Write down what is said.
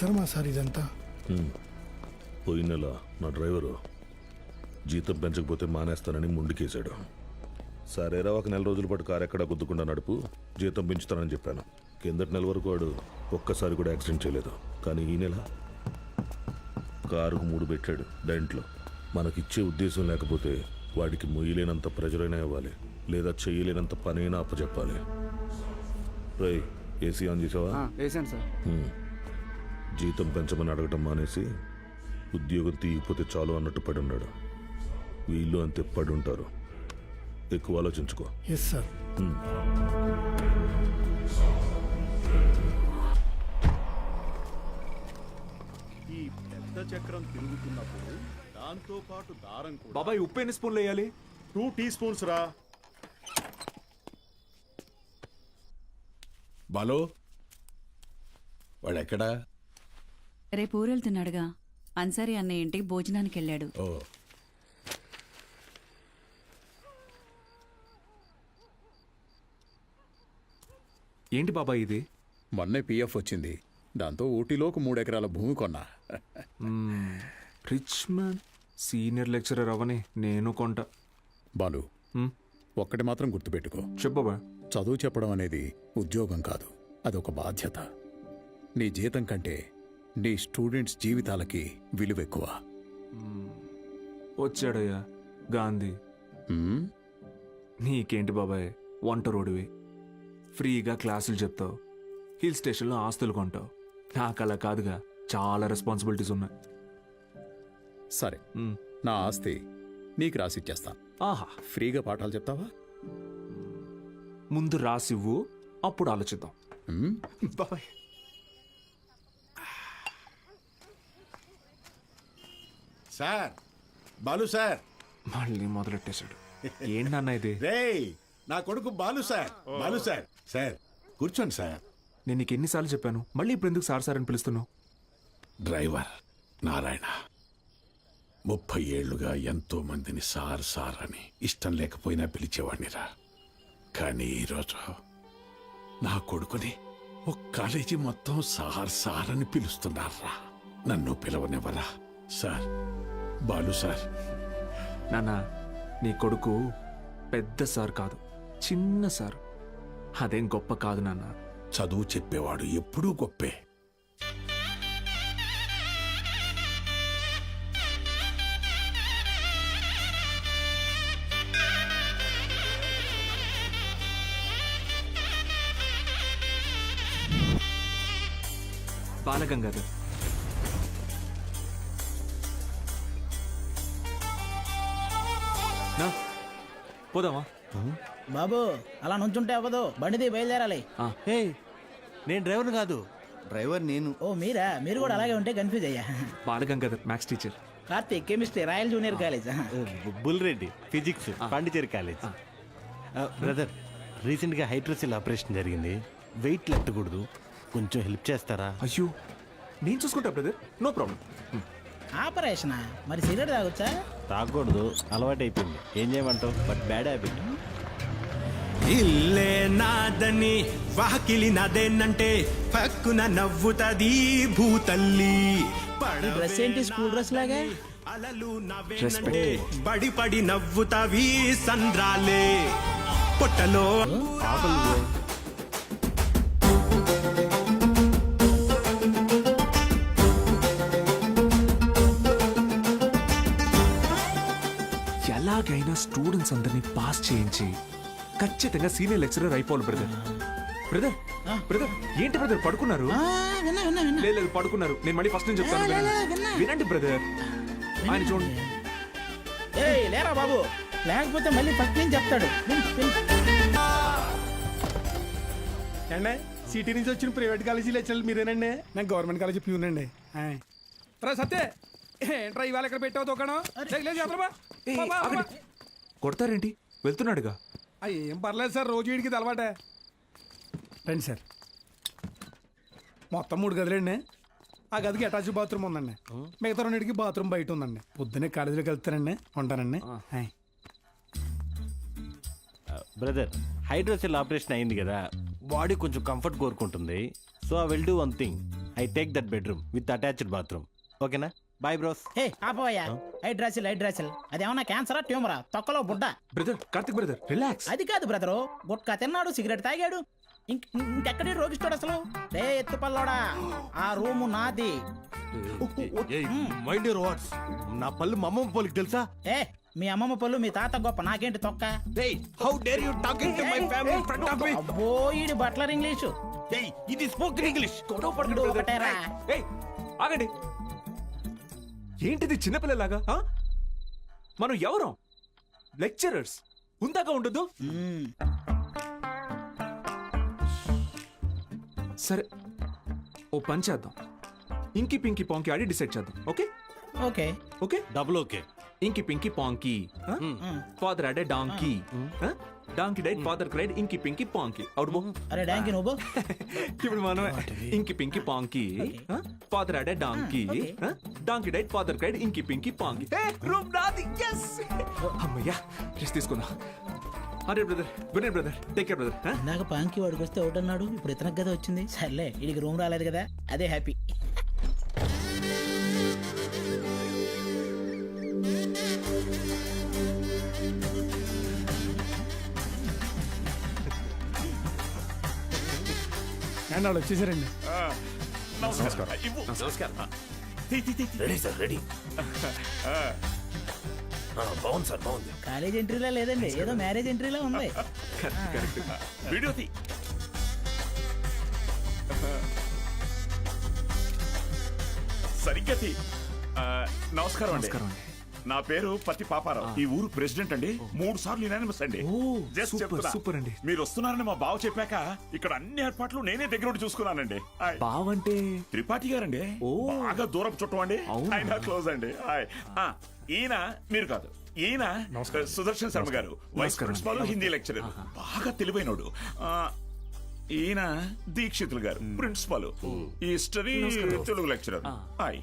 అవసరమా సార్ ఇదంతా. పోయిన నెల నా డ్రైవరు జీతం పెంచకపోతే మానేస్తానని ముందుకేశాడు సరేరా ఒక నెల రోజుల పాటు కారు ఎక్కడా గుద్దుకుండా నడుపు జీతం పెంచుతానని చెప్పాను. కిందటి నెల వరకు వాడు ఒక్కసారి కూడా యాక్సిడెంట్ చేయలేదు. కానీ ఈ నెల కారుకు మూడు పెట్టాడు దాంట్లో మనకిచ్చే ఉద్దేశం లేకపోతే వాడికి మొయ్యలేనంత ప్రెజరైనా ఇవ్వాలి లేదా చేయలేనంత పనైనా అప్పచెప్పాలి. రై ఏసీ ఆన్ చేసావా? వేసాను సార్. జీతం పెంచమని అడగటం మానేసి ఉద్యోగం తీయకపోతే చాలు అన్నట్టు పడి ఉన్నాడు. వీళ్ళు అంతే పడి ఉంటారు. ఎక్కువ ఆలోచించుకో. ఎస్ సార్ ఈ పెద్ద చక్రం తిరుగుతున్నప్పుడు దాంతో పాటు దారం కూడా. బాబాయ్ ఉప్పు ఎన్ని స్పూన్లు వేయాలి? టూ టీ స్పూన్స్ రా. బాలు వాడెక్కడా? రేపు ఊరెళ్తున్నాడుగా. అన్సారీ అన్నయ్య ఇంటికి భోజనానికి వెళ్ళాడు. ఓ. ఏంటి బాబాయ్ ఇది? మొన్నే పిఎఫ్ వచ్చింది. దాంతో ఊటీలో ఒక మూడెకరాల భూమి కొన్నా. Rich man. సీనియర్ లెక్చరర్ అవని నేను కొంట. బాలు. ఒక్కటి మాత్రం గుర్తుపెట్టుకో. చెప్పు బాబాయ్ చదువు చెప్పడం అనేది ఉద్యోగం కాదు. అదొక బాధ్యత. నీ జీతం కంటే నీ స్టూడెంట్స్ జీవితాలకి విలువ ఎక్కువ వచ్చాడయ్యా గాంధీ. హ్మ్? నీకేంటి బాబాయ్ వంట రోడివి ఫ్రీగా క్లాసులు చెప్తావు. హిల్ స్టేషన్లో ఆస్తులు కొంటావు. నాకు అలా కాదుగా చాలా రెస్పాన్సిబిలిటీస్ ఉన్నాయి. సరే. నా ఆస్తి నీకు రాసిచ్చేస్తాను ఆహా. ఫ్రీగా పాఠాలు చెప్తావా? ముందు రాసివ్వు అప్పుడు ఆలోచిద్దాం. హ్మ్? బాబాయ్. Sir Balu sir. మళ్ళీ మొదలెట్టేశాడు. ఏంటి నాన్న ఇది? రేయ్ నా కొడుకు Balu sir. Balu sir sir కూర్చోండి సార్. నేను నీకు ఎన్నిసార్లు చెప్పాను మళ్ళీ ఇప్పుడు ఎందుకు సార్ సార్ అని పిలుస్తున్నావు? డ్రైవర్ నారాయణ ముప్పై ఏళ్ళుగా ఎంతో మందిని సార్ సార్ అని ఇష్టం లేకపోయినా పిలిచేవాడినిరా కానీ ఈరోజు నా కొడుకుని ఒక కాలేజీ మొత్తం సార్ సార్ అని పిలుస్తున్నారా? నన్ను పిలవనివ్వరా? Sir Balu sir. నాన్న నీ కొడుకు పెద్ద సార్ కాదు చిన్న సార్. అదేం గొప్ప కాదు నాన్న. చదువు చెప్పేవాడు ఎప్పుడూ గొప్పే. బాలగంగాధర్. పోదామా? బాబు అలా నుంచుంటే అవ్వదు. బండిది బయలుదేరాలి. నేను డ్రైవర్ కాదు. డ్రైవర్ నేను. ఓ మీరా? మీరు కూడా అలాగే ఉంటే కన్ఫ్యూజ్ అయ్యా. Balagangadhar maths teacher. Karthik chemistry royal junior college. Bull Reddy physics Pondicherry college. Brother రీసెంట్గా హైడ్రోసిల్ ఆపరేషన్ జరిగింది. వెయిట్ లెట్టకూడదు. కొంచెం హెల్ప్ చేస్తారా? అయ్యో నేను చూసుకుంటా బ్రదర్. No problem. ఆపరేషనా? మరి సిగరెట్ తాగొచ్చా? తాగకూడదు అలవాటు అయిపోయింది ఏం చేయమంటావు? But bad habit. ఇల్లే నాదని వాకిలి నాదేనంటే పక్కున నవ్వుతది భూతల్లి. ఈ డ్రెస్ ఏంటి? స్కూల్ డ్రెస్ లాగా? అలలు నవ్వేనంటే బడి పడి నవ్వుతావి సంద్రాలే. పొట్టలో ఎలాగైనా స్టూడెంట్స్ అందరినీ పాస్ చేయించి ఖచ్చితంగా సీనియర్ లెక్చరర్ అయిపోవాలి బ్రదర్ బ్రదర్ బ్రదర్ ఏంటి బ్రదర్ పడుకున్నారు? ఆ, విన్నా విన్నా విన్నా. లేదు లేదు పడుకున్నారు. నేను మళ్ళీ ఫస్ట్ నుంచి చెప్తాను లే, లే, వినండి. విన్నా. వినండి బ్రదర్ ఆయన చూడండి. ఏయ్ లేరా బాబు? లేకపోతే మళ్ళీ ఫస్ట్ నుంచి చెప్తాడు. అండి సిటీ నుంచి వచ్చిన ప్రైవేట్ కాలేజీ లెక్చర్లు మీరేనండి? నేను గవర్నమెంట్ కాలేజీ ప్యూన్ అండి రా సత్తే ఏంట్రా ఇవాళ ఇక్కడ పెట్టావు దుకాణం? బా. బా, బా, బా. కొడతారేంటి? వెళ్తున్నాడుగా. ఏం పర్లేదు సార్ రోజు వీడికి అలవాటే. రండి సార్. మొత్తం మూడు గదులండి. ఆ గదికి అటాచ్ బాత్రూమ్ ఉందండి. మిగతా రెండింటికి బాత్రూమ్ బయట ఉందండి. పొద్దున్నే కాలేజీలోకి వెళ్తానండి ఉంటానండి. హాయ్. బ్రదర్ హైడ్రోసిల్ ఆపరేషన్ అయింది కదా బాడీ కొంచెం కంఫర్ట్ కోరుకుంటుంది. So I will do one thing I take that bedroom with attached bathroom ఓకేనా? బాయ్ బ్రోస్ ఏ ఆపోయా హైడ్రాసిల్ హైడ్రాసిల్ అదేమన్నా క్యాన్సరా ట్యూమరా తొక్కలో బుడ్డ. బ్రదర్ కార్తిక్ బ్రదర్ రిలాక్స్ అది కాదు బ్రదరు గుట్కా తిన్నాడు సిగరెట్ తాగాడు. ఇంక ఇంకెక్కడి రోగిస్తాడు అసలు? రే ఎత్తుపల్లోడా ఆ రూము నాది. మైండ్ యూర్ వాట్స్ నా పళ్ళు మా అమ్మమ్మ పోలికి తెలుసా? ఏ మీ అమ్మమ్మ పళ్ళు మీ తాత గొప్ప నాకేంటి తొక్క? How dare you talking to my family front of me అబ్బో బట్లర్ ఇంగ్లీషు. ఇది స్పోకెన్ ఇంగ్లీష్. ఒకటేరా. ఏయ్, ఆగండి. ఏంటిది చిన్నపిల్లలాగా ఆ? మనం ఎవరం? లెక్చరర్స్ ఉందాక ఉండదు. సరే ఓ పని చేద్దాం. ఇంకి పింకి పాంకి ఆడి డిసైడ్ చేద్దాం okay? Okay. Okay? Double okay. Inky pinky ponky. Father had a donkey donkey died father cried inky pinky ponky. Out బో అరే డాంకి నువ్వు ఇప్పుడు మనం inky pinky ponky. Father had a donkey donkey died father cried inky pinky ponky. Room నాది. Yes అమ్మయ్యా rest తీసుకుందాం. అరే brother good night brother take care brother ఇందాక పాంకి వాడికి వస్తే ఒకటి అన్నాడు ఇప్పుడు ఇతనికి కదా వచ్చింది. సర్లే వీడికి రూమ్ రాలేదు కదా. అదే హ్యాపీ అండ్ వాళ్ళు వచ్చేసారండి. రెడీ సార్ రెడీ బాగుంది సార్ బాగుంది. కాలేజ్ ఎంట్రీలా లేదండి ఏదో మ్యారేజ్ ఎంట్రీలా ఉంది. వీడియో తీ. సరిగ్గా తీ. ఆ, నమస్కారం అండి. నమస్కారం అండి. నా పేరు పత్తి పాపారావు. ఈ ఊరు ప్రెసిడెంట్ అండి. మూడు సార్లు యునానిమస్ అండి. సూపర్, చెప్తున్నా. సూపర్ అండి. మీరు వస్తున్నారని మా బావ చెప్పాక ఇక్కడ అన్ని ఏర్పాట్లు నేనే దగ్గర చూసుకున్నానండి. బావంటే? త్రిపాఠి గారండి. బాగా దూరపు చుట్టం అండి? ఆయన క్లోజ్ అండి. ఈయన మీరు కాదు. ఈయన సుదర్శన్ శర్మ గారు వైస్. ప్రిన్సిపాల్ హిందీ లెక్చరర్ బాగా తెలివైనోడు. ఆ, ఈయన దీక్షితులు గారు principal history Telugu lecturer hi.